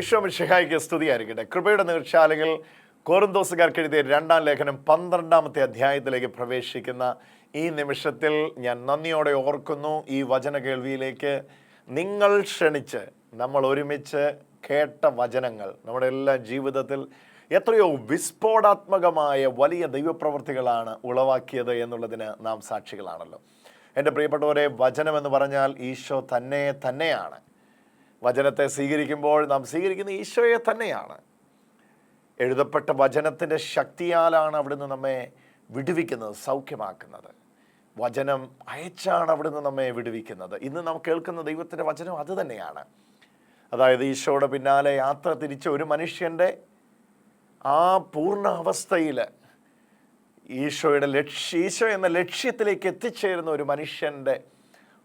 വിശ്വമിഷഹായിക്ക് സ്തുതിയായിരിക്കട്ടെ. കൃപയുടെ നീർച്ചാലുകൾ കോറിന്തോസുകാർക്ക് എഴുതിയ രണ്ടാം ലേഖനം പന്ത്രണ്ടാമത്തെ അധ്യായത്തിലേക്ക് പ്രവേശിക്കുന്ന ഈ നിമിഷത്തിൽ ഞാൻ നന്ദിയോടെ ഓർക്കുന്നു ഈ വചന കേൾവിയിലേക്ക്. നിങ്ങൾ ക്ഷണിച്ച് നമ്മൾ ഒരുമിച്ച് കേട്ട വചനങ്ങൾ നമ്മുടെ എല്ലാ ജീവിതത്തിൽ എത്രയോ വിസ്ഫോടാത്മകമായ വലിയ ദൈവപ്രവൃത്തികളാണ് ഉളവാക്കിയത് എന്നുള്ളതിന് നാം സാക്ഷികളാണല്ലോ. എന്റെ പ്രിയപ്പെട്ടവരെ വചനം എന്ന് പറഞ്ഞാൽ ഈശോ തന്നെ തന്നെയാണ്. വചനത്തെ സ്വീകരിക്കുമ്പോൾ നാം സ്വീകരിക്കുന്ന ഈശോയെ തന്നെയാണ്. എഴുതപ്പെട്ട വചനത്തിന്റെ ശക്തിയാലാണ് അവിടുന്ന് നമ്മെ വിടുവിക്കുന്നത് സൗഖ്യമാക്കുന്നത്. വചനം അയച്ചാണ് അവിടുന്ന് നമ്മെ വിടുവിക്കുന്നത്. ഇന്ന് നാം കേൾക്കുന്ന ദൈവത്തിന്റെ വചനം അത് തന്നെയാണ്. അതായത് ഈശോയുടെ പിന്നാലെ യാത്ര തിരിച്ച ഒരു മനുഷ്യന്റെ ആ പൂർണ അവസ്ഥയിൽ ഈശോയുടെ ലക്ഷ്യ ഈശോ എന്ന ലക്ഷ്യത്തിലേക്ക് എത്തിച്ചേരുന്ന ഒരു മനുഷ്യന്റെ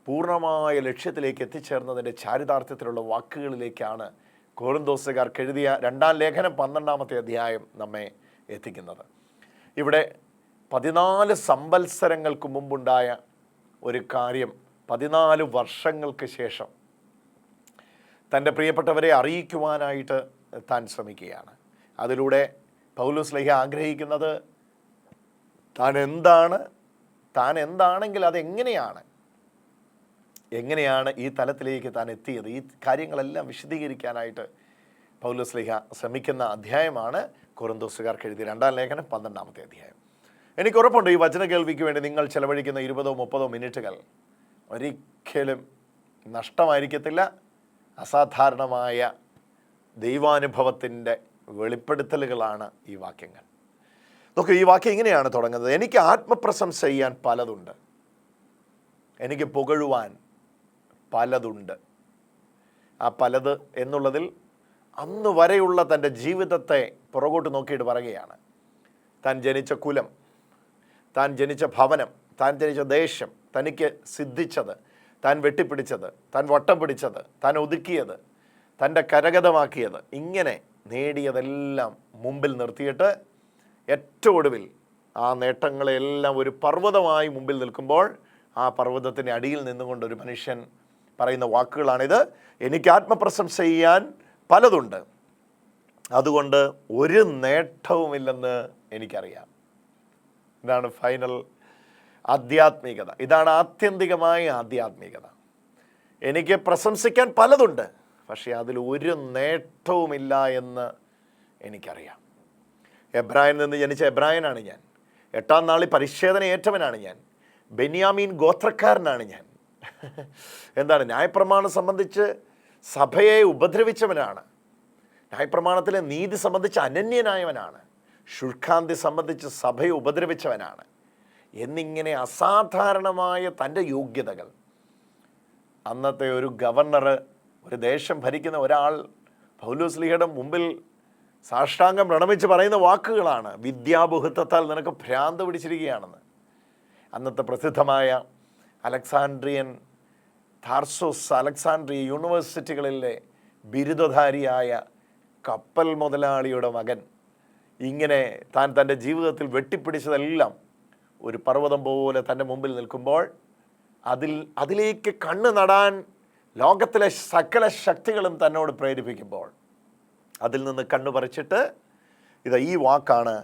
പൂർണമായ ലക്ഷ്യത്തിലേക്ക് എത്തിച്ചേർന്നതിന്റെ ചാരിതാർത്ഥ്യത്തിലുള്ള വാക്കുകളിലേക്കാണ് കോറിന്തോസുകാർക്ക് എഴുതിയ രണ്ടാം ലേഖനം പന്ത്രണ്ടാമത്തെ അധ്യായം നമ്മെ എത്തിക്കുന്നത്. ഇവിടെ പതിനാല് സംവത്സരങ്ങൾക്ക് മുമ്പുണ്ടായ ഒരു കാര്യം പതിനാല് വർഷങ്ങൾക്ക് ശേഷം തന്റെ പ്രിയപ്പെട്ടവരെ അറിയിക്കുവാനായിട്ട് താൻ ശ്രമിക്കുകയാണ്. അതിലൂടെ പൗലൂസ് ലേഖ ആഗ്രഹിക്കുന്നത് താൻ എന്താണ്? താൻ എന്താണെങ്കിൽ അതെങ്ങനെയാണ്? എങ്ങനെയാണ് ഈ തലത്തിലേക്ക് താൻ എത്തിയത്? ഈ കാര്യങ്ങളെല്ലാം വിശദീകരിക്കാനായിട്ട് പൗലോസ് ലേഖ ശ്രമിക്കുന്ന അധ്യായമാണ് കുറുന്തോസുകാർക്ക് എഴുതിയ രണ്ടാം ലേഖനം പന്ത്രണ്ടാമത്തെ അധ്യായം. എനിക്ക് ഉറപ്പുണ്ട് ഈ വചന കേൾവിക്ക് വേണ്ടി നിങ്ങൾ ചെലവഴിക്കുന്ന ഇരുപതോ മുപ്പതോ മിനിറ്റുകൾ ഒരിക്കലും നഷ്ടമായിരിക്കത്തില്ല. അസാധാരണമായ ദൈവാനുഭവത്തിന്റെ വെളിപ്പെടുത്തലുകളാണ് ഈ വാക്യങ്ങൾ. നോക്കൂ ഈ വാക്യം ഇങ്ങനെയാണ് തുടങ്ങുന്നത്. എനിക്ക് ആത്മപ്രശംസ ചെയ്യാൻ പലതുണ്ട്. എനിക്ക് പുകഴുവാൻ പലതുണ്ട്. ആ പലത് എന്നുള്ളതിൽ അന്ന് വരെയുള്ള തന്റെ ജീവിതത്തെ പുറകോട്ട് നോക്കിയിട്ട് പറയുകയാണ്. താൻ ജനിച്ച കുലം താൻ ജനിച്ച ഭവനം താൻ ജനിച്ച ദേശം തനിക്ക് സിദ്ധിച്ചത് താൻ വെട്ടിപ്പിടിച്ചത് താൻ വട്ടം പിടിച്ചത് താൻ ഒതുക്കിയത് തന്റെ കരഗതമാക്കിയത് ഇങ്ങനെ നേടിയതെല്ലാം മുമ്പിൽ നിർത്തിയിട്ട് ഏറ്റവും ഒടുവിൽ ആ നേട്ടങ്ങളെല്ലാം ഒരു പർവതമായി മുമ്പിൽ നിൽക്കുമ്പോൾ ആ പർവതത്തിന്റെ അടിയിൽ നിന്നുകൊണ്ട് ഒരു മനുഷ്യൻ പറയുന്ന വാക്കുകളാണിത്. എനിക്ക് ആത്മപ്രശംസ ചെയ്യാൻ പലതുണ്ട്. അതുകൊണ്ട് ഒരു നേട്ടവുമില്ലെന്ന് എനിക്കറിയാം. ഇതാണ് ഫൈനൽ ആധ്യാത്മികത. ഇതാണ് ആത്യന്തികമായ ആധ്യാത്മികത. എനിക്ക് പ്രശംസിക്കാൻ പലതുണ്ട് പക്ഷേ അതിൽ ഒരു നേട്ടവുമില്ല എന്ന് എനിക്കറിയാം. എബ്രായൻ നിന്ന് ജനിച്ച എബ്രായനാണ് ഞാൻ. എട്ടാം നാളിൽ പരിച്ഛേദന ഏറ്റവനാണ് ഞാൻ. ബെന്യാമീൻ ഗോത്രക്കാരനാണ് ഞാൻ. എന്താണ് ന്യായപ്രമാണം സംബന്ധിച്ച് സഭയെ ഉപദ്രവിച്ചവനാണ്. ന്യായപ്രമാണത്തിലെ നീതി സംബന്ധിച്ച് അനന്യനായവനാണ്. ശുഷ്കാന്തി സംബന്ധിച്ച് സഭയെ ഉപദ്രവിച്ചവനാണ്. എന്നിങ്ങനെ അസാധാരണമായ തന്റെ യോഗ്യതകൾ. അന്നത്തെ ഒരു ഗവർണർ ഒരു ദേശം ഭരിക്കുന്ന ഒരാൾ പൗലോസ്ലിഹയുടെ മുമ്പിൽ സാഷ്ടാംഗം പ്രണമിച്ച് പറയുന്ന വാക്കുകളാണ് വിദ്യാബുഹത്വത്താൽ നിനക്ക് ഭ്രാന്ത് പിടിച്ചിരിക്കുകയാണെന്ന്. അന്നത്തെ പ്രസിദ്ധമായ അലക്സാൻഡ്രിയൻ താർസോസ് അലക്സാൻഡ്രിയ യൂണിവേഴ്സിറ്റികളിലെ ബിരുദധാരിയായ കപ്പൽ മുതലാളിയുടെ മകൻ. ഇങ്ങനെ താൻ തന്റെ ജീവിതത്തിൽ വെട്ടിപ്പിടിച്ചതെല്ലാം ഒരു പർവതം പോലെ തന്റെ മുമ്പിൽ നിൽക്കുമ്പോൾ അതിൽ അതിലേക്ക് കണ്ണ് നടാൻ ലോകത്തിലെ സകല ശക്തികളും തന്നോട് പ്രേരിപ്പിക്കുമ്പോൾ അതിൽ നിന്ന് കണ്ണു പറിച്ചിട്ട് ഇത് ഈ വാക്കാണ്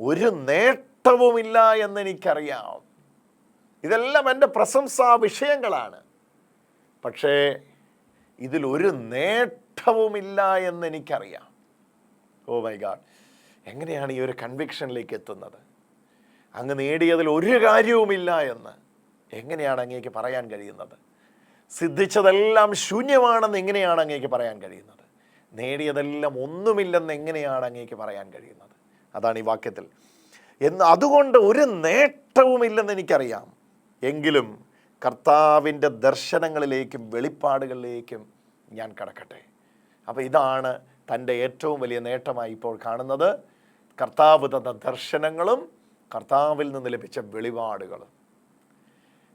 ഒരു നേട്ടവുമില്ല എന്നെനിക്കറിയാം. ഇതെല്ലാം എന്റെ പ്രശംസാ വിഷയങ്ങളാണ് പക്ഷേ ഇതിലൊരു നേട്ടവുമില്ല എന്ന് എനിക്കറിയാം ഓ മൈ ഗാഡ്. എങ്ങനെയാണ് ഈ ഒരു കൺവിക്ഷനിലേക്ക് എത്തുന്നത്? അങ്ങ് നേടിയതിൽ ഒരു കാര്യവുമില്ല എന്ന് എങ്ങനെയാണ് അങ്ങേക്ക് പറയാൻ കഴിയുന്നത്? സിദ്ധിച്ചതെല്ലാം ശൂന്യമാണെന്ന് എങ്ങനെയാണ് അങ്ങേക്ക് പറയാൻ കഴിയുന്നത്? നേടിയതെല്ലാം ഒന്നുമില്ലെന്ന് എങ്ങനെയാണ് അങ്ങേക്ക് പറയാൻ കഴിയുന്നത്? അതാണ് ഈ വാക്യത്തിൽ. എന്ന് അതുകൊണ്ട് ഒരു നേട്ടവുമില്ലെന്ന് എനിക്കറിയാം. എങ്കിലും കർത്താവിന്റെ ദർശനങ്ങളിലേക്കും വെളിപ്പാടുകളിലേക്കും ഞാൻ കടക്കട്ടെ. അപ്പോൾ ഇതാണ് തന്റെ ഏറ്റവും വലിയ നേട്ടമായി ഇപ്പോൾ കാണുന്നത്. കർത്താവ് തന്ന ദർശനങ്ങളും കർത്താവിൽ നിന്ന് ലഭിച്ച വെളിപാടുകളും.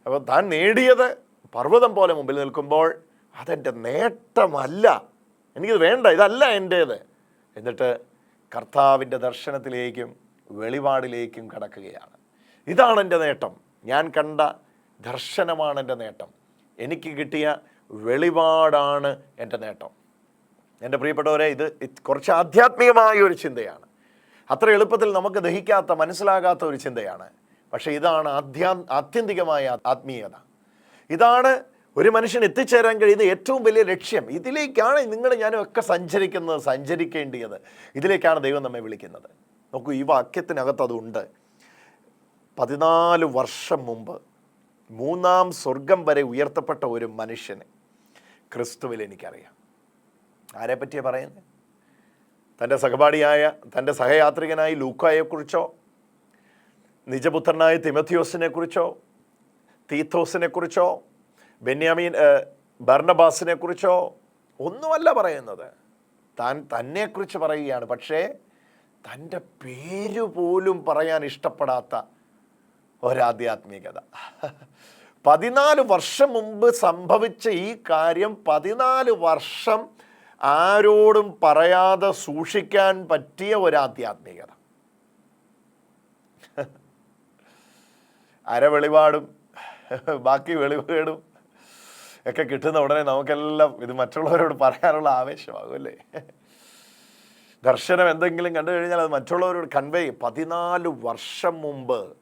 അപ്പോൾ താൻ നേടിയത് പർവതം പോലെ മുമ്പിൽ നിൽക്കുമ്പോൾ അതെന്റെ നേട്ടമല്ല. എനിക്കിത് വേണ്ട ഇതല്ല എന്റേത്. എന്നിട്ട് കർത്താവിന്റെ ദർശനത്തിലേക്കും വെളിപാടിലേക്കും കടക്കുകയാണ്. ഇതാണ് എന്റെ നേട്ടം. ഞാൻ കണ്ട ദർശനമാണ് എന്റെ നേട്ടം. എനിക്ക് കിട്ടിയ വെളിപാടാണ് എന്റെ നേട്ടം. എന്റെ പ്രിയപ്പെട്ടവരെ ഇത് കുറച്ച് ആധ്യാത്മികമായ ഒരു ചിന്തയാണ്. അത്ര എളുപ്പത്തിൽ നമുക്ക് ദഹിക്കാത്ത മനസ്സിലാകാത്ത ഒരു ചിന്തയാണ്. പക്ഷേ ഇതാണ് ആധ്യാ ആത്യന്തികമായ ആത്മീയത. ഇതാണ് ഒരു മനുഷ്യൻ എത്തിച്ചേരാൻ കഴിയുന്ന ഏറ്റവും വലിയ ലക്ഷ്യം. ഇതിലേക്കാണ് നിങ്ങൾ ഞാനും ഒക്കെ സഞ്ചരിക്കുന്നത് സഞ്ചരിക്കേണ്ടിയത്. ഇതിലേക്കാണ് ദൈവം നമ്മെ വിളിക്കുന്നത്. നോക്കൂ ഈ വാക്യത്തിനകത്ത് അതുണ്ട്. പതിനാല് വർഷം മുമ്പ് മൂന്നാം സ്വർഗം വരെ ഉയർത്തപ്പെട്ട ഒരു മനുഷ്യനെ ക്രിസ്തുവിൽ എനിക്കറിയാം. ആരെ പറ്റിയാണ് പറയുന്നത് തന്റെ സഹപാഠിയായ തന്റെ സഹയാത്രികനായി ലൂക്കായെക്കുറിച്ചോ നിജപുത്രനായ തിമത്തിയോസിനെ കുറിച്ചോ തീത്തോസിനെ കുറിച്ചോ ബെന്യാമീൻ ഭർണബാസിനെ കുറിച്ചോ ഒന്നുമല്ല പറയുന്നത്. താൻ തന്നെക്കുറിച്ച് പറയുകയാണ്. പക്ഷേ തന്റെ പേര് പോലും പറയാൻ ഇഷ്ടപ്പെടാത്ത ഒരാധ്യാത്മികത. പതിനാല് വർഷം മുമ്പ് സംഭവിച്ച ഈ കാര്യം പതിനാല് വർഷം ആരോടും പറയാതെ സൂക്ഷിക്കാൻ പറ്റിയ ഒരാധ്യാത്മികത അരവെളിപാടും ബാക്കി വെളിവേടും ഒക്കെ കിട്ടുന്ന ഉടനെ നമുക്കെല്ലാം ഇത് മറ്റുള്ളവരോട് പറയാനുള്ള ആവേശമാകും അല്ലേ? ദർശനം എന്തെങ്കിലും കണ്ടു കഴിഞ്ഞാൽ അത് മറ്റുള്ളവരോട് കൺവേ ചെയ്യും. പതിനാല് വർഷം മുമ്പ്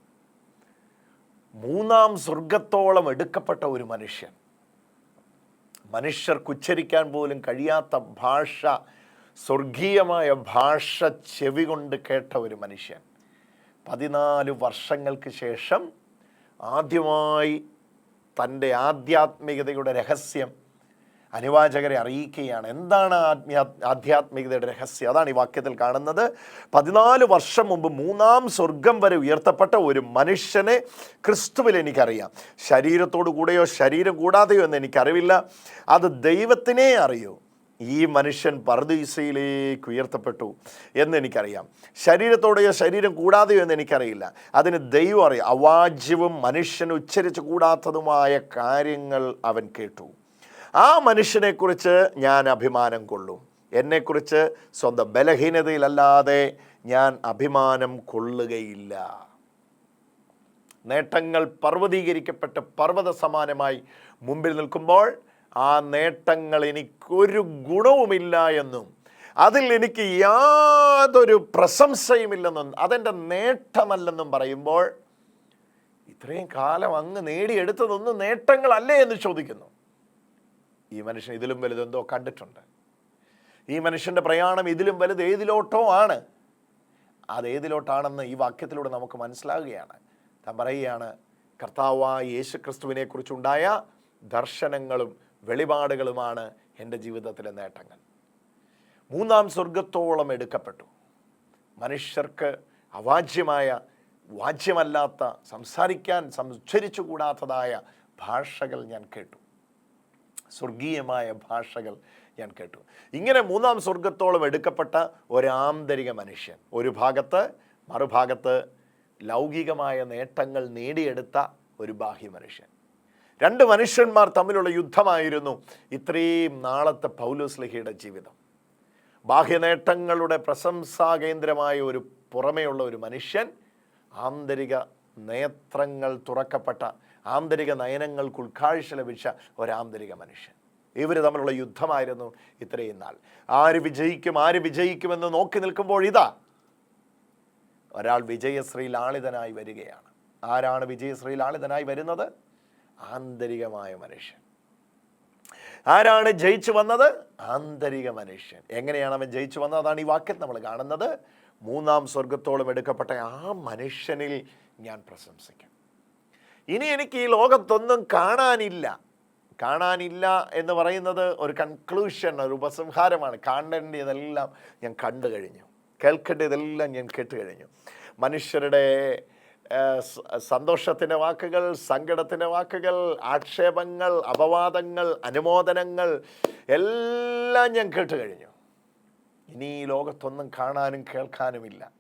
മൂന്നാം സ്വർഗത്തോളം എടുക്കപ്പെട്ട ഒരു മനുഷ്യൻ. മനുഷ്യർക്ക് ഉച്ചരിക്കാൻ പോലും കഴിയാത്ത ഭാഷ സ്വർഗീയമായ ഭാഷ ചെവി കൊണ്ട് കേട്ട ഒരു മനുഷ്യൻ. പതിനാല് വർഷങ്ങൾക്ക് ശേഷം ആദ്യമായി തന്റെ ആധ്യാത്മികതയുടെ രഹസ്യം അനുവാചകരെ അറിയിക്കുകയാണ്. എന്താണ് ആത്മീയ ആധ്യാത്മികതയുടെ രഹസ്യം? അതാണ് ഈ വാക്യത്തിൽ കാണുന്നത്. പതിനാല് വർഷം മുമ്പ് മൂന്നാം സ്വർഗം വരെ ഉയർത്തപ്പെട്ട ഒരു മനുഷ്യനെ ക്രിസ്തുവിൽ എനിക്കറിയാം. ശരീരത്തോടു കൂടെയോ ശരീരം കൂടാതെയോ എന്ന് എനിക്കറിവില്ല. അത് ദൈവത്തിനെ അറിയൂ. ഈ മനുഷ്യൻ പർദീസയിലേക്ക് ഉയർത്തപ്പെട്ടു എന്ന് എനിക്കറിയാം. ശരീരത്തോടെയോ ശരീരം കൂടാതെയോ എന്ന് എനിക്കറിയില്ല. അതിന് ദൈവം അറിയാം. അവാജ്യവും മനുഷ്യൻ ഉച്ചരിച്ചു കൂടാത്തതുമായ കാര്യങ്ങൾ അവൻ കേട്ടു. ആ മനുഷ്യനെക്കുറിച്ച് ഞാൻ അഭിമാനം കൊള്ളും. എന്നെക്കുറിച്ച് സ്വന്തം ബലഹീനതയിലല്ലാതെ ഞാൻ അഭിമാനം കൊള്ളുകയില്ല. നേട്ടങ്ങൾ പർവതീകരിക്കപ്പെട്ട് പർവത സമാനമായി മുമ്പിൽ നിൽക്കുമ്പോൾ ആ നേട്ടങ്ങൾ എനിക്കൊരു ഗുണവുമില്ല എന്നും അതിൽ എനിക്ക് യാതൊരു പ്രശംസയുമില്ലെന്നും അതെന്റെ നേട്ടമല്ലെന്നും പറയുമ്പോൾ ഇത്രയും കാലം അങ്ങ് നേടിയെടുത്തതൊന്നും നേട്ടങ്ങളല്ലേ എന്ന് ചോദിക്കുന്നു. ഈ മനുഷ്യൻ ഇതിലും വലുതെന്തോ കണ്ടിട്ടുണ്ട്. ഈ മനുഷ്യന്റെ പ്രയാണം ഇതിലും വലുത് ഏതിലോട്ടോ ആണ്. അത് ഏതിലോട്ടാണെന്ന് ഈ വാക്യത്തിലൂടെ നമുക്ക് മനസ്സിലാകുകയാണ്. താൻ പറയുകയാണ് കർത്താവായ യേശു ക്രിസ്തുവിനെ കുറിച്ചുണ്ടായ ദർശനങ്ങളും വെളിപാടുകളുമാണ് എന്റെ ജീവിതത്തിലെ നേട്ടങ്ങൾ. മൂന്നാം സ്വർഗത്തോളം എടുക്കപ്പെട്ടു. മനുഷ്യർക്ക് അവാജ്യമായ വാജ്യമല്ലാത്ത സംസാരിക്കാൻ സംസ്കരിച്ചുകൂടാത്തതായ ഭാഷകൾ ഞാൻ കേട്ടു. സ്വർഗീയമായ ഭാഷകൾ ഞാൻ കേട്ടു. ഇങ്ങനെ മൂന്നാം സ്വർഗത്തോളം എടുക്കപ്പെട്ട ഒരാന്തരിക മനുഷ്യൻ. ഒരു ഭാഗത്ത് മറുഭാഗത്ത് ലൗകികമായ നേട്ടങ്ങൾ നേടിയെടുത്ത ഒരു ബാഹ്യ മനുഷ്യൻ. രണ്ട് മനുഷ്യന്മാർ തമ്മിലുള്ള യുദ്ധമായിരുന്നു ഇത്രയും നാളത്തെ പൗലുസ്ലിഹിയുടെ ജീവിതം. ബാഹ്യനേട്ടങ്ങളുടെ പ്രശംസാകേന്ദ്രമായ ഒരു പുറമേയുള്ള ഒരു മനുഷ്യൻ ആന്തരിക നേത്രങ്ങൾ തുറക്കപ്പെട്ട ആന്തരിക നയനങ്ങൾക്ക് ഉൾക്കാഴ്ച ലഭിച്ച ഒരാന്തരിക മനുഷ്യൻ. ഇവർ തമ്മിലുള്ള യുദ്ധമായിരുന്നു ഇത്രയും നാൾ. ആര് വിജയിക്കും ആര് വിജയിക്കുമെന്ന് നോക്കി നിൽക്കുമ്പോൾ ഇതാ. ഒരാൾ വിജയശ്രീ ലാളിതനായി വരികയാണ്. ആരാണ് വിജയശ്രീ ലാളിതനായി വരുന്നത്? ആന്തരികമായ മനുഷ്യൻ. ആരാണ് ജയിച്ചു വന്നത്? ആന്തരിക മനുഷ്യൻ. എങ്ങനെയാണ് അവൻ ജയിച്ചു വന്നത്? അതാണ് ഈ വാക്യം നമ്മൾ കാണുന്നത്. മൂന്നാം സ്വർഗത്തോളം എടുക്കപ്പെട്ട ആ മനുഷ്യനിൽ ഞാൻ പ്രശംസിക്കും. ഇനി എനിക്ക് ഈ ലോകത്തൊന്നും കാണാനില്ല. കാണാനില്ല എന്ന് പറയുന്നത് ഒരു കൺക്ലൂഷൻ ഒരു ഉപസംഹാരമാണ്. കാണേണ്ടതെല്ലാം ഞാൻ കണ്ടു കഴിഞ്ഞു. കേൾക്കേണ്ടതെല്ലാം ഞാൻ കേട്ട് കഴിഞ്ഞു. മനുഷ്യരുടെ സന്തോഷത്തിന്റെ വാക്കുകൾ സങ്കടത്തിന്റെ വാക്കുകൾ ആക്ഷേപങ്ങൾ അപവാദങ്ങൾ അനുമോദനങ്ങൾ എല്ലാം ഞാൻ കേട്ട് കഴിഞ്ഞു. ഇനി ഈ ലോകത്തൊന്നും കാണാനും കേൾക്കാനുമില്ല.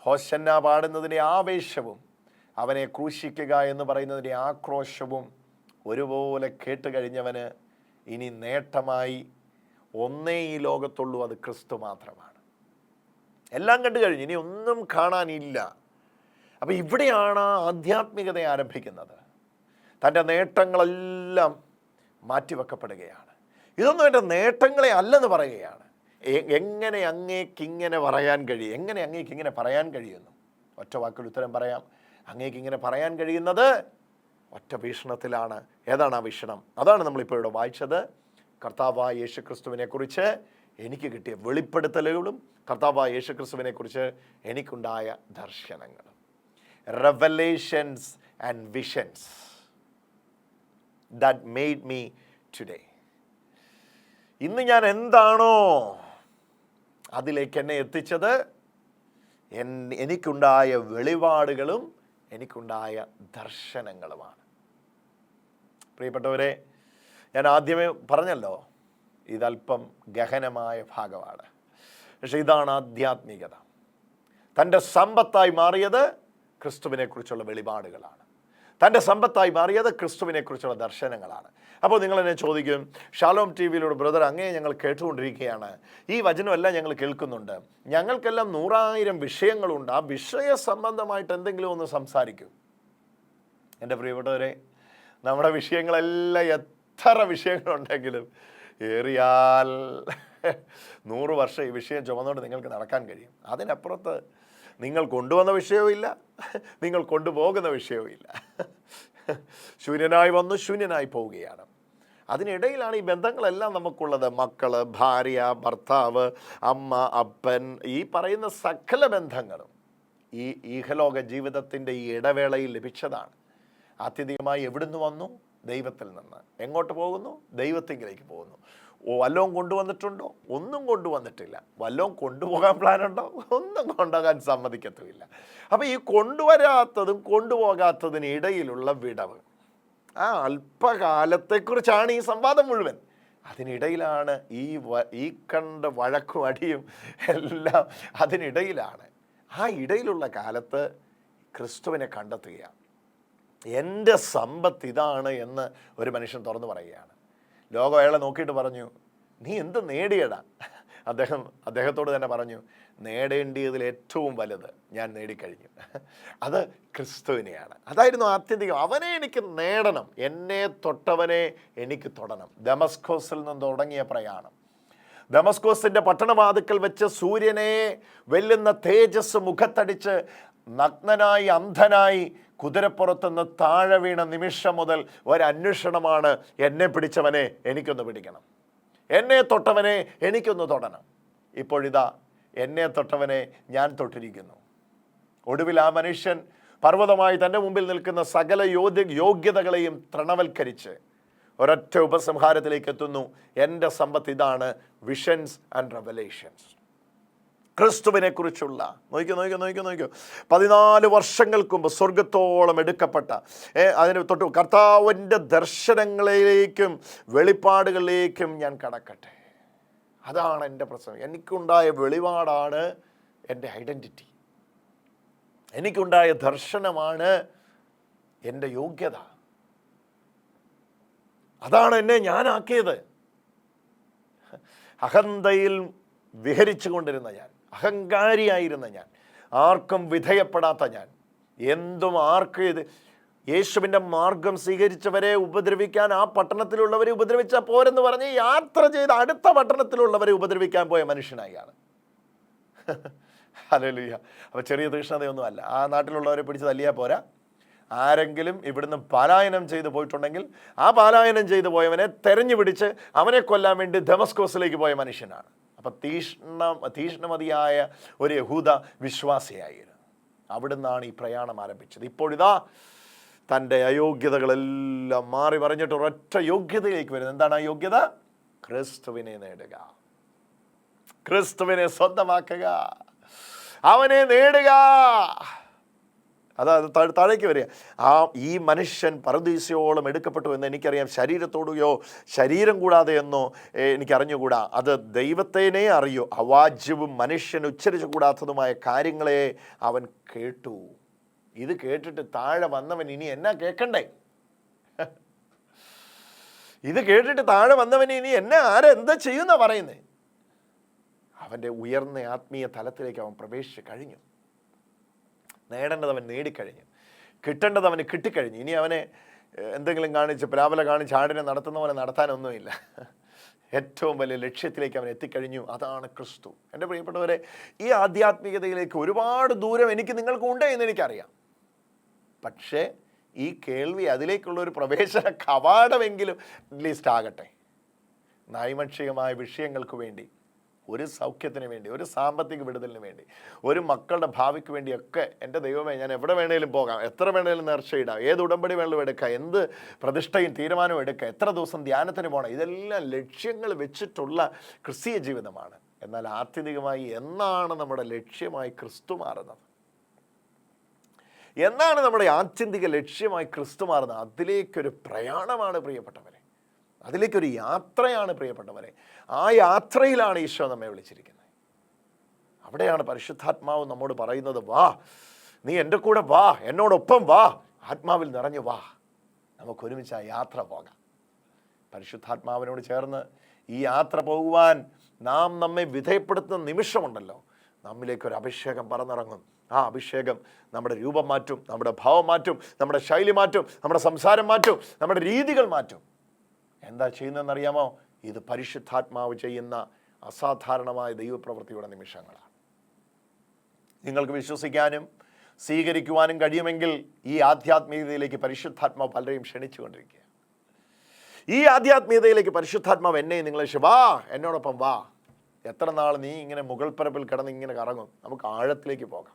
ഹോശന്ന പാടുന്നതിന്റെ ആവേശവും അവനെ ക്രൂശിക്കുക എന്ന് പറയുന്നതിന്റെ ആക്രോശവും ഒരുപോലെ കേട്ട് കഴിഞ്ഞവന് ഇനി നേട്ടമായി ഒന്നേ ഈ ലോകത്തുള്ളൂ അത് ക്രിസ്തു മാത്രമാണ്. എല്ലാം കണ്ടു കഴിഞ്ഞു ഇനി ഒന്നും കാണാനില്ല. അപ്പോൾ ഇവിടെയാണ് ആധ്യാത്മികത ആരംഭിക്കുന്നത്. തന്റെ നേട്ടങ്ങളെല്ലാം മാറ്റിവെക്കപ്പെടുകയാണ്. ഇതൊന്നും എന്റെ നേട്ടങ്ങളെ അല്ലെന്ന് പറയുകയാണ്. എങ്ങനെ അങ്ങേക്കിങ്ങനെ പറയാൻ കഴിയും? എങ്ങനെ അങ്ങേക്കിങ്ങനെ പറയാൻ കഴിയുന്നു? ഒറ്റ വാക്കിൽ ഉത്തരം പറയാം. അങ്ങേക്ക് ഇങ്ങനെ പറയാൻ കഴിയുന്നത്? ഒറ്റ വീക്ഷണത്തിലാണ്. ഏതാണ് ആ വീക്ഷണം? അതാണ് നമ്മളിപ്പോൾ ഇവിടെ വായിച്ചത്. കർത്താവായ യേശു ക്രിസ്തുവിനെക്കുറിച്ച് എനിക്ക് കിട്ടിയ വെളിപ്പെടുത്തലുകളും കർത്താവായ യേശു ക്രിസ്തുവിനെക്കുറിച്ച് എനിക്കുണ്ടായ ദർശനങ്ങളും. Revelations and visions that made me today ഇന്ന് ഞാൻ എന്താണോ അതിലേക്ക് എന്നെ എത്തിച്ചത്? എനിക്കുണ്ടായ വെളിപാടുകളും എനിക്കുണ്ടായ ദർശനങ്ങളുമാണ്. പ്രിയപ്പെട്ടവരെ ഞാൻ ആദ്യമേ പറഞ്ഞല്ലോ ഇതല്പം ഗഹനമായ ഭാഗമാണ്. പക്ഷെ ഇതാണ് ആധ്യാത്മികത. തന്റെ സമ്പത്തായി മാറിയത് ക്രിസ്തുവിനെക്കുറിച്ചുള്ള വെളിപാടുകളാണ്. തന്റെ സമ്പത്തായി മാറിയത് ക്രിസ്തുവിനെക്കുറിച്ചുള്ള ദർശനങ്ങളാണ്. അപ്പോൾ നിങ്ങൾ എന്നെ ചോദിക്കും ഷാലോം ടി വിയിലൂടെ ബ്രദർ അങ്ങേ ഞങ്ങൾ കേട്ടുകൊണ്ടിരിക്കുകയാണ്. ഈ വചനമെല്ലാം ഞങ്ങൾ കേൾക്കുന്നുണ്ട്. ഞങ്ങൾക്കെല്ലാം നൂറായിരം വിഷയങ്ങളുണ്ട്. ആ വിഷയ സംബന്ധമായിട്ട് എന്തെങ്കിലും ഒന്ന് സംസാരിക്കും. എന്റെ പ്രിയപ്പെട്ടവരെ നമ്മുടെ വിഷയങ്ങളെല്ലാം എത്ര വിഷയങ്ങളുണ്ടെങ്കിലും ഏറിയാൽ നൂറ് വർഷം ഈ വിഷയം ചുമന്നുകൊണ്ട് നിങ്ങൾക്ക് നടക്കാൻ കഴിയും. അതിനപ്പുറത്ത് നിങ്ങൾ കൊണ്ടുവന്ന വിഷയവും ഇല്ല നിങ്ങൾ കൊണ്ടുപോകുന്ന വിഷയവും ഇല്ല ശൂന്യനായി വന്ന് ശൂന്യനായി പോവുകയാണ്. അതിനിടയിലാണ് ഈ ബന്ധങ്ങളെല്ലാം നമുക്കുള്ളത്. മക്കൾ ഭാര്യ ഭർത്താവ് അമ്മ അപ്പൻ ഈ പറയുന്ന സകല ബന്ധങ്ങളും ഈ ഈഹലോക ജീവിതത്തിന്റെ ഈ ഇടവേളയിൽ ലഭിച്ചതാണ്. ആത്യന്തികമായി എവിടുന്ന് വന്നു? ദൈവത്തിൽ നിന്ന്. എങ്ങോട്ട് പോകുന്നു? ദൈവത്തിങ്കിലേക്ക് പോകുന്നു. വല്ലവും കൊണ്ടുവന്നിട്ടുണ്ടോ? ഒന്നും കൊണ്ടുവന്നിട്ടില്ല. വല്ലവും കൊണ്ടുപോകാൻ പ്ലാനുണ്ടോ? ഒന്നും കൊണ്ടുപോകാൻ സമ്മതിക്കത്തുമില്ല. അപ്പോൾ ഈ കൊണ്ടുവരാത്തതും കൊണ്ടുപോകാത്തതിന് ഇടയിലുള്ള വിടവ് ആ അല്പകാലത്തെക്കുറിച്ചാണ് ഈ സംവാദം മുഴുവൻ. അതിനിടയിലാണ് ഈ ഈ കണ്ട വഴക്കും അടിയും എല്ലാം അതിനിടയിലാണ്. ആ ഇടയിലുള്ള കാലത്ത് ക്രിസ്തുവിനെ കണ്ടെത്തുകയാണ് എന്റെ സമ്പത്ത് ഇതാണ് എന്ന് ഒരു മനുഷ്യൻ തുറന്നു പറയുകയാണ്. ലോകം അയാളെ നോക്കിയിട്ട് പറഞ്ഞു നീ എന്ത് നേടിയടാ? അദ്ദേഹം അദ്ദേഹത്തോട് തന്നെ പറഞ്ഞു നേടേണ്ടിയതിൽ ഏറ്റവും വലുത് ഞാൻ നേടിക്കഴിഞ്ഞു. അത് ക്രിസ്തുവിനെയാണ്. അതായിരുന്നു ആത്യന്തികം. അവനെ എനിക്ക് നേടണം. എന്നെ തൊട്ടവനെ എനിക്ക് തൊടണം. ദമസ്കോസിൽ നിന്ന് തുടങ്ങിയ പ്രയാണം. ദമസ്കോസിന്റെ പട്ടണവാതുക്കൽ വെച്ച് സൂര്യനെ വെല്ലുന്ന തേജസ് മുഖത്തടിച്ച് നഗ്നനായി അന്ധനായി കുതിരപ്പുറത്തുനിന്ന് താഴെ വീണ നിമിഷം മുതൽ ഒരന്വേഷണമാണ് എന്നെ പിടിച്ചവനെ എനിക്കൊന്ന് പിടിക്കണം. എന്നെ തൊട്ടവനെ എനിക്കൊന്ന് തൊടണം. ഇപ്പോഴിതാ എന്നെ തൊട്ടവനെ ഞാൻ തൊട്ടിരിക്കുന്നു. ഒടുവിൽ ആ മനുഷ്യൻ പർവതമായി തന്റെ മുമ്പിൽ നിൽക്കുന്ന സകല യോഗ്യ യോഗ്യതകളെയും തൃണവൽക്കരിച്ച് ഒരൊറ്റ ഉപസംഹാരത്തിലേക്ക് എത്തുന്നു. എന്റെ സമ്പത്ത് ഇതാണ് വിഷൻസ് ആൻഡ് റെവലേഷൻസ്. ക്രിസ്തുവിനെ കുറിച്ചുള്ള നോക്കിയോ നോക്കിയോ നോക്കിയോ നോക്കിയോ പതിനാല് വർഷങ്ങൾക്ക് മുമ്പ് സ്വർഗത്തോളം എടുക്കപ്പെട്ട അതിന് തൊട്ട് കർത്താവിന്റെ ദർശനങ്ങളിലേക്കും വെളിപ്പാടുകളിലേക്കും ഞാൻ കടക്കട്ടെ. അതാണ് എന്റെ പ്രശ്നം. എനിക്കുണ്ടായ വെളിപാടാണ് എന്റെ ഐഡന്റിറ്റി. എനിക്കുണ്ടായ ദർശനമാണ് എന്റെ യോഗ്യത. അതാണ് എന്നെ ഞാനാക്കിയത്. അഹന്തയിൽ വിഹരിച്ചു കൊണ്ടിരുന്ന ഞാൻ. അഹങ്കാരിയായിരുന്ന ഞാൻ. ആർക്കും വിധേയപ്പെടാത്ത ഞാൻ. എന്തും ആർക്ക് ഇത് യേശുവിന്റെ മാർഗം സ്വീകരിച്ചവരെ ഉപദ്രവിക്കാൻ ആ പട്ടണത്തിലുള്ളവരെ ഉപദ്രവിച്ചാൽ പോരെന്ന് പറഞ്ഞ് യാത്ര ചെയ്ത് അടുത്ത പട്ടണത്തിലുള്ളവരെ ഉപദ്രവിക്കാൻ പോയ മനുഷ്യനായാണ് ഹല്ലേലൂയ. അപ്പോൾ ചെറിയ തീക്ഷ്ണതയൊന്നുമല്ല ആ നാട്ടിലുള്ളവരെ പിടിച്ച് തല്ലിയാൽ പോരാ. ആരെങ്കിലും ഇവിടുന്ന് പലായനം ചെയ്തു പോയിട്ടുണ്ടെങ്കിൽ ആ പലായനം ചെയ്തു പോയവനെ തെരഞ്ഞു പിടിച്ച് അവനെ കൊല്ലാൻ വേണ്ടി ധമസ്കോസിലേക്ക് പോയ മനുഷ്യനാണ്. അപ്പം തീഷ്ണ തീഷ്ണമതിയായ ഒരു യഹൂദ വിശ്വാസിയായിരുന്നു. അവിടുന്നാണ് ഈ പ്രയാണം ആരംഭിച്ചത്. ഇപ്പോഴിതാ തന്റെ അയോഗ്യതകളെല്ലാം മാറി പറഞ്ഞിട്ട് ഒരൊറ്റ യോഗ്യതയിലേക്ക് വരുന്നത് എന്താണ് ആ യോഗ്യത? ക്രിസ്തുവിനെ നേടുക. ക്രിസ്തുവിനെ സ്വന്തമാക്കുക. അവനെ നേടുക. അതാ അത് താഴേക്ക് വരിക. ആ ഈ മനുഷ്യൻ പരദീസയോളം എടുക്കപ്പെട്ടു എന്ന് എനിക്കറിയാം. ശരീരത്തോടുകയോ ശരീരം കൂടാതെ എന്നോ എനിക്കറിഞ്ഞുകൂടാ. അത് ദൈവത്തേനെ അറിയൂ. അവാജ്യവും മനുഷ്യൻ ഉച്ചരിച്ചു കൂടാത്തതുമായ കാര്യങ്ങളെ അവൻ കേട്ടു. ഇത് കേട്ടിട്ട് താഴെ വന്നവൻ ഇനി എന്നാ കേൾക്കണ്ടേ ഇത് കേട്ടിട്ട് താഴെ വന്നവൻ ഇനി എന്നെ ആരെന്താ ചെയ്യുന്ന പറയുന്നേ? അവന്റെ ഉയർന്ന ആത്മീയ തലത്തിലേക്ക് അവൻ പ്രവേശിച്ച് കഴിഞ്ഞു. നേടേണ്ടത് അവൻ നേടിക്കഴിഞ്ഞു. കിട്ടേണ്ടത് അവന് കിട്ടിക്കഴിഞ്ഞു. ഇനി അവനെ എന്തെങ്കിലും കാണിച്ച് പ്രാബല കാണിച്ച് ആടിനെ നടത്തുന്ന പോലെ നടത്താനൊന്നുമില്ല. ഏറ്റവും വലിയ ലക്ഷ്യത്തിലേക്ക് അവൻ എത്തിക്കഴിഞ്ഞു. അതാണ് ക്രിസ്തു. എന്റെ പ്രിയപ്പെട്ടവരെ ഈ ആധ്യാത്മികതയിലേക്ക് ഒരുപാട് ദൂരം എനിക്ക് നിങ്ങൾക്ക് ഉണ്ട് എന്ന് എനിക്കറിയാം. പക്ഷേ ഈ കേൾവി അതിലേക്കുള്ള ഒരു പ്രവേശന കവാടമെങ്കിലും അറ്റ്ലീസ്റ്റ് ആകട്ടെ. നൈമക്ഷികമായ വിഷയങ്ങൾക്ക് വേണ്ടി. ഒരു സൗഖ്യത്തിന് വേണ്ടി ഒരു സാമ്പത്തിക വിടുതലിന് വേണ്ടി ഒരു മക്കളുടെ ഭാവിക്ക് വേണ്ടിയൊക്കെ എന്റെ ദൈവമേ ഞാൻ എവിടെ വേണേലും പോകാം. എത്ര വേണേലും നേർച്ചയിടാം ഏത് ഉടമ്പടി വേണമെങ്കിലും എടുക്കാം. എന്ത് പ്രതിഷ്ഠയും തീരുമാനവും എടുക്കാം. എത്ര ദിവസം ധ്യാനത്തിന് പോകണം. ഇതെല്ലാം ലക്ഷ്യങ്ങൾ വെച്ചിട്ടുള്ള ക്രിസ്തീയ ജീവിതമാണ്. എന്നാൽ ആത്യന്തികമായി എന്നാണ് നമ്മുടെ ലക്ഷ്യമായി ക്രിസ്തു മാറുന്നത്? എന്നാണ് നമ്മുടെ ആത്യന്തിക ലക്ഷ്യമായി ക്രിസ്തു മാറുന്നത്? അതിലേക്കൊരു പ്രയാണമാണ് പ്രിയപ്പെട്ടവരെ. അതിലേക്കൊരു യാത്രയാണ് പ്രിയപ്പെട്ടവരെ. ആ യാത്രയിലാണ് ഈശോ നമ്മെ വിളിച്ചിരിക്കുന്നത്. അവിടെയാണ് പരിശുദ്ധാത്മാവ് നമ്മോട് പറയുന്നത് വാ നീ എന്റെ കൂടെ വാ എന്നോടൊപ്പം വാ ആത്മാവിൽ നിറഞ്ഞു വാ. നമുക്ക് ഒരുമിച്ച് ആ യാത്ര പോകാം. പരിശുദ്ധാത്മാവിനോട് ചേർന്ന് ഈ യാത്ര പോകുവാൻ നാം നമ്മെ വിധേയപ്പെടുത്തുന്ന നിമിഷമുണ്ടല്ലോ. നമ്മിലേക്കൊരു അഭിഷേകം പറന്നിറങ്ങും. ആ അഭിഷേകം നമ്മുടെ രൂപം മാറ്റും നമ്മുടെ ഭാവം മാറ്റും നമ്മുടെ ശൈലി മാറ്റും നമ്മുടെ സംസാരം മാറ്റും നമ്മുടെ രീതികൾ മാറ്റും. എന്താ ചെയ്യുന്നതെന്നറിയാമോ? ഇത് പരിശുദ്ധാത്മാവ് ചെയ്യുന്ന അസാധാരണമായ ദൈവപ്രവൃത്തിയുടെ നിമിഷങ്ങളാണ്. നിങ്ങൾക്ക് വിശ്വസിക്കാനും സ്വീകരിക്കുവാനും കഴിയുമെങ്കിൽ ഈ ആധ്യാത്മികതയിലേക്ക് പരിശുദ്ധാത്മാവ് പലരെയും ക്ഷണിച്ചുകൊണ്ടിരിക്കുക ഈ ആധ്യാത്മികതയിലേക്ക് പരിശുദ്ധാത്മാവ് എന്നെ നിങ്ങളെ വാ എന്നോടൊപ്പം വാ. എത്ര നാൾ നീ ഇങ്ങനെ മുകൾ പരപ്പിൽ കിടന്ന് ഇങ്ങനെ കറങ്ങും? നമുക്ക് ആഴത്തിലേക്ക് പോകാം.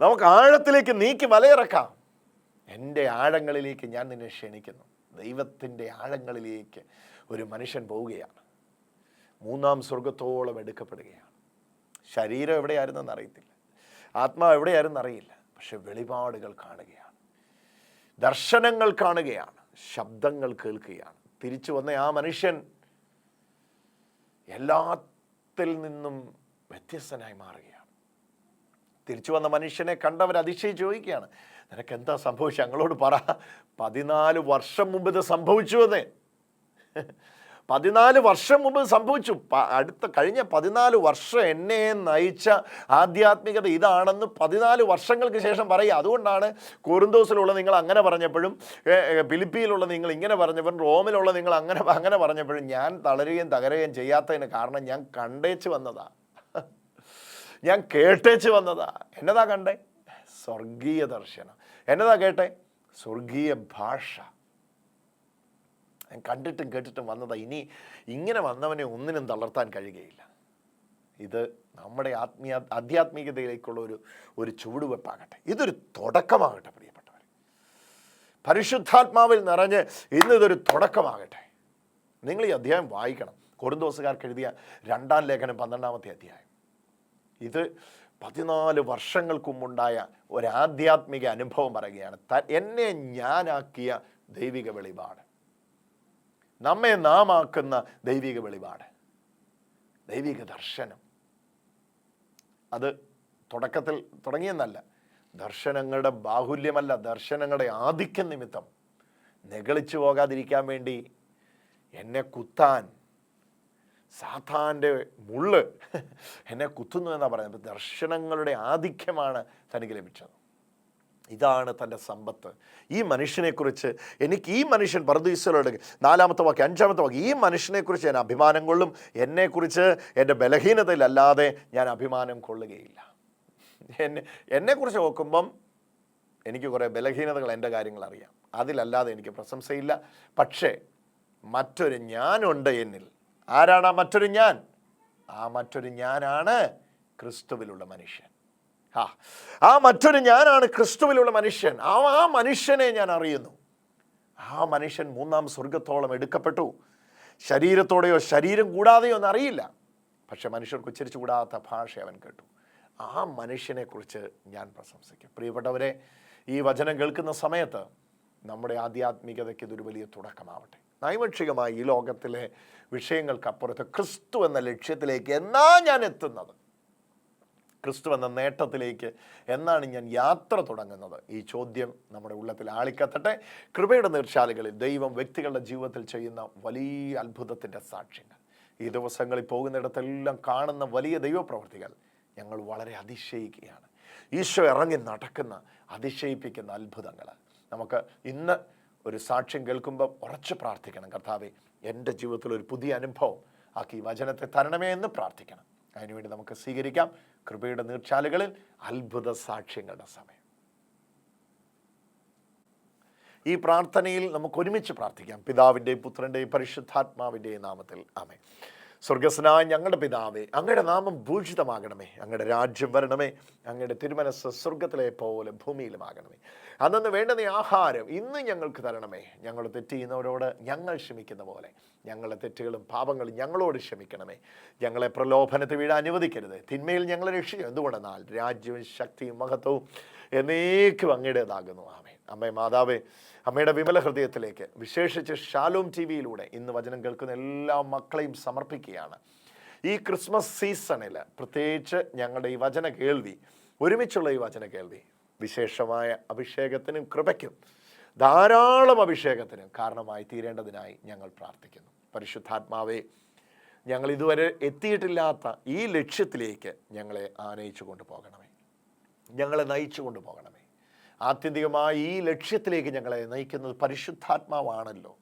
നമുക്ക് ആഴത്തിലേക്ക് നീക്കി വലയിറക്കാം. എന്റെ ആഴങ്ങളിലേക്ക് ഞാൻ നിന്നെ ക്ഷണിക്കുന്നു. ദൈവത്തിന്റെ ആഴങ്ങളിലേക്ക് ഒരു മനുഷ്യൻ പോവുകയാണ്. മൂന്നാം സ്വർഗത്തോളം എടുക്കപ്പെടുകയാണ്. ശരീരം എവിടെയായിരുന്നെന്ന് അറിയത്തില്ല. ആത്മാവ് എവിടെയായിരുന്നു അറിയില്ല. പക്ഷെ വെളിപാടുകൾ കാണുകയാണ്. ദർശനങ്ങൾ കാണുകയാണ്. ശബ്ദങ്ങൾ കേൾക്കുകയാണ്. തിരിച്ചു വന്ന ആ മനുഷ്യൻ എല്ലാത്തിൽ നിന്നും വ്യത്യസ്തനായി മാറുകയാണ്. തിരിച്ചു വന്ന മനുഷ്യനെ കണ്ടവർ അതിശയിച്ച് ചോദിക്കുകയാണ്. നിനക്ക് എന്താ സംഭവിച്ചു? ഞങ്ങളോട് പറ. പതിനാല് വർഷം മുമ്പ് ഇത് സംഭവിച്ചു എന്ന്. പതിനാല് വർഷം മുമ്പ് സംഭവിച്ചു. അടുത്ത കഴിഞ്ഞ പതിനാല് വർഷം എന്നെ നയിച്ച ആധ്യാത്മികത ഇതാണെന്ന് പതിനാല് വർഷങ്ങൾക്ക് ശേഷം പറയുക. അതുകൊണ്ടാണ് കോരുന്തോസിലുള്ള നിങ്ങൾ അങ്ങനെ പറഞ്ഞപ്പോഴും ഫിലിപ്പിയിലുള്ള നിങ്ങൾ ഇങ്ങനെ പറഞ്ഞപ്പോഴും റോമിലുള്ള നിങ്ങൾ അങ്ങനെ അങ്ങനെ പറഞ്ഞപ്പോഴും ഞാൻ തളരുകയും തകരുകയും ചെയ്യാത്തതിന് കാരണം ഞാൻ കണ്ടേച്ച് വന്നതാ. ഞാൻ കേട്ടേച്ച് വന്നതാ. എന്നതാ കണ്ടേ? സ്വർഗീയ ദർശനം. എന്നതാ കേട്ടെ? സ്വർഗീയ ഭാഷ. ഞാൻ കണ്ടിട്ടും കേട്ടിട്ടും വന്നതാ. ഇനി ഇങ്ങനെ വന്നവനെ ഒന്നിനും തളർത്താൻ കഴിയുകയില്ല. ഇത് നമ്മുടെ ആത്മീയ ആധ്യാത്മികതയിലേക്കുള്ള ഒരു ഒരു ചുവടുവെപ്പാകട്ടെ. ഇതൊരു തുടക്കമാകട്ടെ പ്രിയപ്പെട്ടവർ പരിശുദ്ധാത്മാവിൽ നിറഞ്ഞ് ഇന്ന് ഇതൊരു തുടക്കമാകട്ടെ. നിങ്ങൾ ഈ അധ്യായം വായിക്കണം. കുറുന്തോസുകാർക്ക് എഴുതിയ രണ്ടാം ലേഖനം പന്ത്രണ്ടാമത്തെ അധ്യായം. ഇത് പതിനാല് വർഷങ്ങൾക്കുമുണ്ടായ ഒരാധ്യാത്മിക അനുഭവം പറയുകയാണ് എന്നെ ഞാനാക്കിയ ദൈവിക വെളിപാട്. നമ്മെ നാം ആക്കുന്ന ദൈവിക വെളിപാട്. ദൈവിക ദർശനം. അത് തുടക്കത്തിൽ തുടങ്ങിയെന്നല്ല ദർശനങ്ങളുടെ ബാഹുല്യമല്ല ദർശനങ്ങളുടെ ആധിക്യം നിമിത്തം. നെകളിച്ചു പോകാതിരിക്കാൻ വേണ്ടി എന്നെ കുത്താൻ സാത്താന്റെ മുള്ള് എന്നെ കുത്തുന്നു എന്നാണ് പറയുന്നത്. ദർശനങ്ങളുടെ ആധിക്യമാണ് തനിക്ക് ലഭിച്ചത്. ഇതാണ് തന്റെ സമ്പത്ത്. ഈ മനുഷ്യനെക്കുറിച്ച് എനിക്ക് ഈ മനുഷ്യൻ പർദീസലോട് നാലാമത്തെ വാക്യം അഞ്ചാമത്തെ വാക്യം. ഈ മനുഷ്യനെക്കുറിച്ച് ഞാൻ അഭിമാനം കൊള്ളും. എന്നെക്കുറിച്ച് എന്റെ ബലഹീനതയിലല്ലാതെ ഞാൻ അഭിമാനം കൊള്ളുകയില്ല. എന്നെ എന്നെക്കുറിച്ച് നോക്കുമ്പം എനിക്ക് കുറേ ബലഹീനതകൾ എന്റെ കാര്യങ്ങൾ അറിയാം അതിലല്ലാതെ എനിക്ക് പ്രശംസയില്ല. പക്ഷേ മറ്റൊരു ഞാനുണ്ട് എന്നിൽ ആരാണ് ആ മറ്റൊരു ഞാൻ? ആ മറ്റൊരു ഞാനാണ് ക്രിസ്തുവിലുള്ള മനുഷ്യൻ. ആ ആ മറ്റൊരു ഞാനാണ് ക്രിസ്തുവിലുള്ള മനുഷ്യൻ. ആ ആ മനുഷ്യനെ ഞാൻ അറിയുന്നു. ആ മനുഷ്യൻ മൂന്നാം സ്വർഗത്തോളം എടുക്കപ്പെട്ടു. ശരീരത്തോടെയോ ശരീരം കൂടാതെയോ ഒന്നും അറിയില്ല. പക്ഷെ മനുഷ്യർക്ക് ഉച്ചരിച്ചു കൂടാത്ത ഭാഷ അവൻ കേട്ടു. ആ മനുഷ്യനെക്കുറിച്ച് ഞാൻ പ്രശംസിക്കും. പ്രിയപ്പെട്ടവരെ ഈ വചനം കേൾക്കുന്ന സമയത്ത് നമ്മുടെ ആധ്യാത്മികതയ്ക്ക് ഇതൊരു വലിയ തുടക്കമാവട്ടെ. നൈമക്ഷികമായി ഈ ലോകത്തിലെ വിഷയങ്ങൾക്കപ്പുറത്ത് ക്രിസ്തു എന്ന ലക്ഷ്യത്തിലേക്ക് എന്നാ ഞാൻ എത്തുന്നത്? ക്രിസ്തു എന്ന നേട്ടത്തിലേക്ക് എന്നാണ് ഞാൻ യാത്ര തുടങ്ങുന്നത്? ഈ ചോദ്യം നമ്മുടെ ഉള്ളത്തിൽ ആളിക്കത്തട്ടെ. കൃപയുടെ നീർച്ചാലുകളിൽ ദൈവം വ്യക്തികളുടെ ജീവിതത്തിൽ ചെയ്യുന്ന വലിയ അത്ഭുതത്തിന്റെ സാക്ഷ്യങ്ങൾ. ഈ ദിവസങ്ങളിൽ പോകുന്നിടത്തെല്ലാം കാണുന്ന വലിയ ദൈവപ്രവർത്തികൾ ഞങ്ങൾ വളരെ അതിശയിക്കുകയാണ്. ഈശോ ഇറങ്ങി നടക്കുന്ന അതിശയിപ്പിക്കുന്ന അത്ഭുതങ്ങൾ. നമുക്ക് ഇന്ന് ഒരു സാക്ഷ്യം കേൾക്കുമ്പോൾ ഉറച്ചു പ്രാർത്ഥിക്കണം. കർത്താവെ എന്റെ ജീവിതത്തിൽ ഒരു പുതിയ അനുഭവം ആക്കി വചനത്തെ തരണമേ എന്ന് പ്രാർത്ഥിക്കണം. അതിനുവേണ്ടി നമുക്ക് സ്വീകരിക്കാം. കൃപയുടെ നീർച്ചാലുകളിൽ അത്ഭുത സാക്ഷ്യങ്ങളുടെ സമയം. ഈ പ്രാർത്ഥനയിൽ നമുക്ക് ഒരുമിച്ച് പ്രാർത്ഥിക്കാം. പിതാവിന്റെയും പുത്രന്റെയും പരിശുദ്ധാത്മാവിന്റെയും നാമത്തിൽ. ആമേ സ്വർഗസ്നായ ഞങ്ങളുടെ പിതാവേ അങ്ങയുടെ നാമം ഭൂഷിതമാകണമേ. അങ്ങയുടെ രാജ്യം വരണമേ. അങ്ങയുടെ തിരുമനസ് സ്വർഗത്തിലെ പോലെ ഭൂമിയിലുമാകണമേ. അന്നു വേണ്ടുന്ന ആഹാരം ഇന്ന് ഞങ്ങൾക്ക് തരണമേ. ഞങ്ങൾ തെറ്റ് ചെയ്യുന്നവരോട് ഞങ്ങൾ ക്ഷമിക്കുന്ന പോലെ ഞങ്ങളുടെ തെറ്റുകളും പാപങ്ങളും ഞങ്ങളോട് ക്ഷമിക്കണമേ. ഞങ്ങളെ പ്രലോഭനത്തിൽ വീഴാൻ അനുവദിക്കരുത്. തിന്മയിൽ ഞങ്ങളെ രക്ഷിക്കും. എന്തുകൊണ്ടെന്നാൽ രാജ്യവും ശക്തിയും മഹത്വവും എന്നേക്കും അങ്ങയുടേതാകുന്നു. ആമേ അമ്മേ മാതാവേ അമ്മയുടെ വിമല ഹൃദയത്തിലേക്ക് വിശേഷിച്ച് ഷാലോം ടി വിയിലൂടെ ഇന്ന് വചനം കേൾക്കുന്ന എല്ലാ മക്കളെയും സമർപ്പിക്കുകയാണ്. ഈ ക്രിസ്മസ് സീസണിൽ പ്രത്യേകിച്ച് ഞങ്ങളുടെ ഈ വചന കേൾവി ഒരുമിച്ചുള്ള ഈ വചന കേൾവി വിശേഷമായ അഭിഷേകത്തിനും കൃപയ്ക്കും ധാരാളം അഭിഷേകത്തിനും കാരണമായി തീരേണ്ടതിനായി ഞങ്ങൾ പ്രാർത്ഥിക്കുന്നു. പരിശുദ്ധാത്മാവേ ഞങ്ങൾ ഇതുവരെ എത്തിയിട്ടില്ലാത്ത ഈ ലക്ഷ്യത്തിലേക്ക് ഞങ്ങളെ ആനയിച്ചു കൊണ്ടുപോകണമേ ഞങ്ങളെ നയിച്ചു കൊണ്ടുപോകണമേ ആത്യന്തികമായി ഈ ലക്ഷ്യത്തിലേക്ക് ഞങ്ങളെ നയിക്കുന്നത് പരിശുദ്ധാത്മാവാണല്ലോ.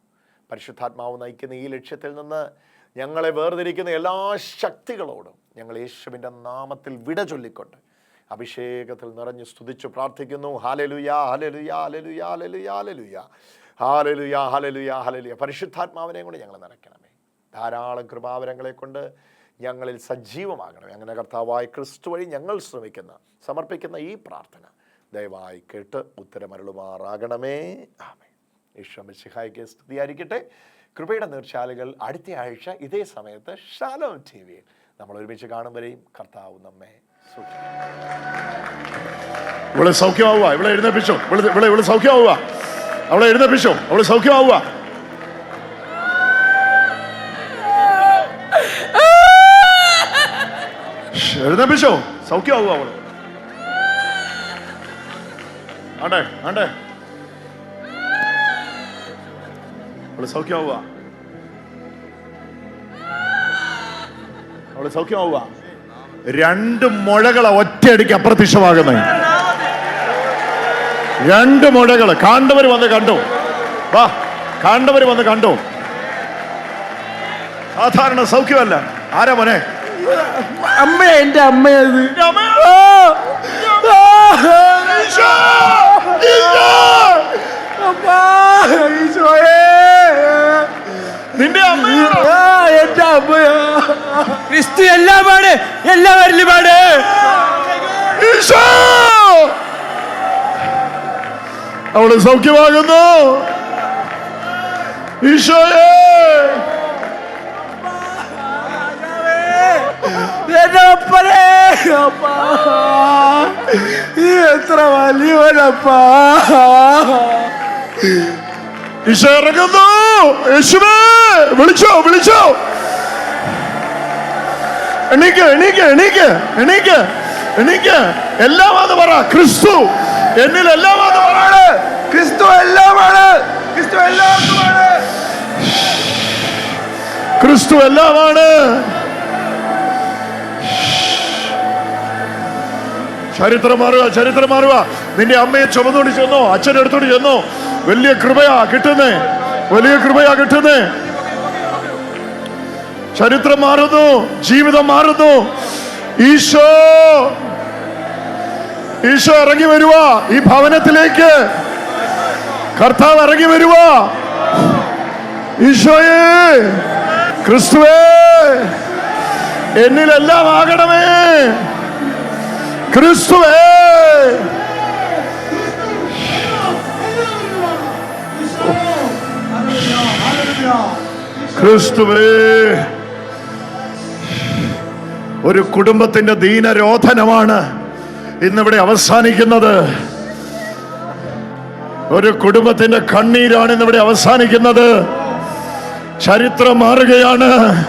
പരിശുദ്ധാത്മാവ് നയിക്കുന്ന ഈ ലക്ഷ്യത്തിൽ നിന്ന് ഞങ്ങളെ വേർതിരിക്കുന്ന എല്ലാ ശക്തികളോടും ഞങ്ങൾ യേശുവിന്റെ നാമത്തിൽ വിട ചൊല്ലിക്കൊണ്ട് അഭിഷേകത്തിൽ നിറഞ്ഞ് സ്തുതിച്ച് പ്രാർത്ഥിക്കുന്നു. Hallelujah hallelujah hallelujah hallelujah hallelujah. Hallelujah hallelujah ഹലലുയ. പരിശുദ്ധാത്മാവിനെ കൊണ്ട് ഞങ്ങൾ നിറയ്ക്കണമേ. ധാരാളം കൃപാവരങ്ങളെ കൊണ്ട് ഞങ്ങളിൽ സജീവമാകണമേ. അങ്ങനെ കർത്താവായ ക്രിസ്തു വഴി ഞങ്ങൾ ശ്രമിക്കുന്ന സമർപ്പിക്കുന്ന ഈ പ്രാർത്ഥന ദയവായി കേട്ട് ഉത്തരമരുളുമാറാകണമേ. ആമേ ഈശ്വമിശിഹായിക്ക് സ്തുതിയായിരിക്കട്ടെ. കൃപയുടെ നീർച്ചാലുകൾ അടുത്ത ആഴ്ച ഇതേ സമയത്ത് ഷാലോ ടി വിയിൽ നമ്മൾ ഒരുമിച്ച് കാണും വരെയും കർത്താവ് നമ്മെ സൂക്ഷിക്കും ഇവിടെ സൗഖ്യമാവുക. ഇവിടെ എഴുന്നേപ്പിച്ചോ. ഇവിടെ ഇവിടെ ഇവിടെ സൗഖ്യമാവുക. അവളെ എഴുന്നേപ്പിച്ചോ. അവൾ സൗഖ്യമാവുക. എഴുന്നേപ്പിച്ചോ. സൗഖ്യമാവുക അവൾ. ആണ്ടേ ആണ്ടേ. അവൾ സൗഖ്യമാവുക. അവൾ സൗഖ്യമാവുക. രണ്ട് മുഴകളെ ഒറ്റയടിക്ക് അപ്രത്യക്ഷമാകുന്നത് രണ്ട് മുഴകൾ കാണ്ടവർ വന്ന് കണ്ടു. വാ കാണ്ടവർ വന്ന് കണ്ടു. സാധാരണ സൗഖ്യമല്ല. ആരാ മോനെ? അമ്മ എന്റെ അമ്മയത്! നിന്റെ? എന്റെ അമ്മയാ. ക്രിസ്തു എല്ലാം പാട് എല്ലാവരിലും പാട്. അവൾ സൗഖ്യമാകുന്നു. ഈശോയേ. എന്റെ അപ്പനെ. അപ്പാ. എത്ര വലിയവനപ്പാ ഈശോ ഇറങ്ങുന്നു. യേശുവേ വിളിച്ചോ വിളിച്ചോ. എണീക്ക് എണീക്ക് എണീക്ക് എണീക്ക് എണീക്ക്. എല്ലാമാന്ന് പറ ക്രിസ്തു എന്നിൽ എല്ലാമാന്ന് പറയാണ്. ക്രിസ്തു എല്ലാമാണ് ക്രിസ്തു എല്ലാമാണ് ക്രിസ്തു എല്ലാമാണ്. ചരിത്രം മാറുക ചരിത്രം മാറുക. നിന്റെ അമ്മയെ ചുമതുകൊണ്ട് ചെന്നോ അച്ഛൻ എടുത്തോണ്ട് ചെന്നോ. വലിയ കൃപയാ കിട്ടുന്നേ വലിയ കൃപയാ കിട്ടുന്നേ. ചരിത്രം മാറുന്നു ജീവിതം മാറുന്നു. ഈശോ ഈശോ ഇറങ്ങി വരുവാ ഈ ഭവനത്തിലേക്ക്. കർത്താവ് ഇറങ്ങി വരുവാ. ഈശോയേ ക്രിസ്തുവേ എന്നിലെല്ലാം ആകണമേ. ക്രിസ്തുവേ. ഒരു കുടുംബത്തിന്റെ ദീനരോധനമാണ് ഇന്നിവിടെ അവസാനിക്കുന്നത്. ഒരു കുടുംബത്തിന്റെ കണ്ണീരാണ് ഇന്നിവിടെ അവസാനിക്കുന്നത്. ചരിത്രം മാറുകയാണ്.